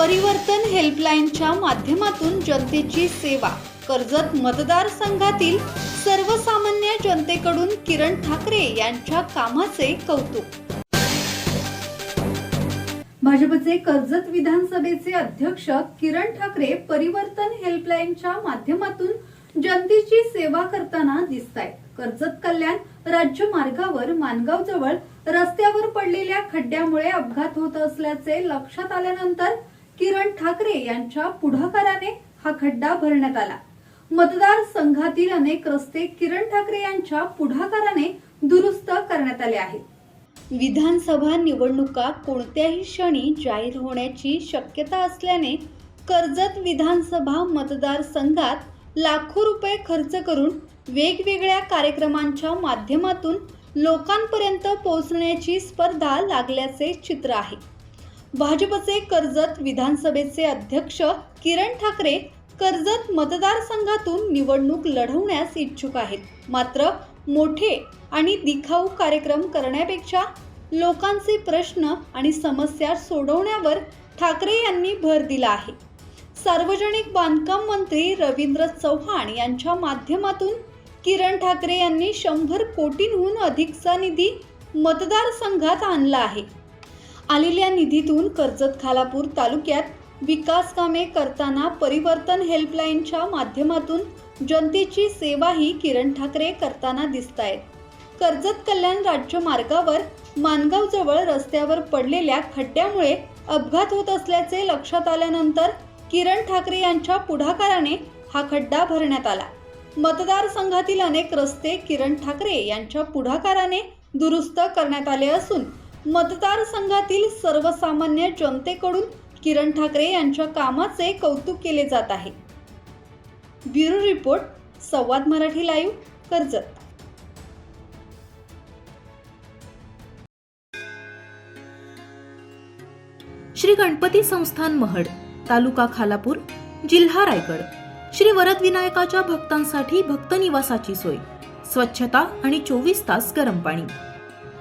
परिवर्तन हेल्पलाईनच्या माध्यमातून जनतेची सेवा. कर्जत मतदारसंघातील सर्वसामान्य जनतेकडून किरण ठाकरे यांच्या कामाचे कौतुक. भाजपचे कर्जत विधानसभेचे अध्यक्ष किरण ठाकरे परिवर्तन हेल्पलाईनच्या माध्यमातून जनतेची सेवा करताना दिसत आहेत कर्जत कल्याण राज्य मार्गावर मानगाव जवळ रस्त्यावर पडलेल्या खड्ड्यामुळे अपघात होत असल्याचे लक्षात आल्यानंतर किरण ठाकरे यांच्या पुढाकाराने हा खड्डा भरण्यात आला. मतदारसंघातील अनेक रस्ते किरण ठाकरे यांच्या पुढाकाराने दुरुस्त करण्यात आले आहेत. विधानसभा निवडणुका कोणत्याही क्षणी जाहीर होण्याची शक्यता असल्याने कर्जत विधानसभा मतदारसंघात लाखो रुपये खर्च करून वेगवेगळ्या कार्यक्रमांच्या माध्यमातून लोकांपर्यंत पोहोचण्याची स्पर्धा लागल्याचे चित्र आहे. भाजपचे कर्जत विधानसभेचे अध्यक्ष किरण ठाकरे कर्जत मतदारसंघातून निवडणूक लढवण्यास इच्छुक आहेत. मात्र मोठे आणि दिखाऊ कार्यक्रम करण्यापेक्षा लोकांचे प्रश्न आणि समस्या सोडवण्यावर ठाकरे यांनी भर दिला आहे. सार्वजनिक बांधकाम मंत्री रवींद्र चव्हाण यांच्या माध्यमातून किरण ठाकरे यांनी शंभर कोटींहून अधिकचा निधी मतदारसंघात आणला आहे. आलेल्या निधीतून कर्जत खालापूर तालुक्यात विकास कामे करताना परिवर्तन हेल्पलाईनच्या माध्यमातून जनतेची सेवाही किरण ठाकरे करताना दिसत आहेत कर्जत कल्याण राज्य मार्गावर मानगाव जवळ रस्त्यावर पडलेल्या खड्ड्यामुळे अपघात होत असल्याचे लक्षात आल्यानंतर किरण ठाकरे यांच्या पुढाकाराने हा खड्डा भरण्यात आला. मतदारसंघातील अनेक रस्ते किरण ठाकरे यांच्या पुढाकाराने दुरुस्त करण्यात आले असून मतदारसंघातील सर्वसामान्य जनतेकडून किरण ठाकरे यांच्या कामाचे कौतुक केले जात आहे. Bureau report Samvad Marathi live Karjat. Shri Ganpati संस्थान महड तालुका खालापूर जिल्हा रायगड. श्री वरद विनायकाच्या भक्तांसाठी भक्त निवासाची सोय. स्वच्छता आणि चोवीस तास गरम पाणी.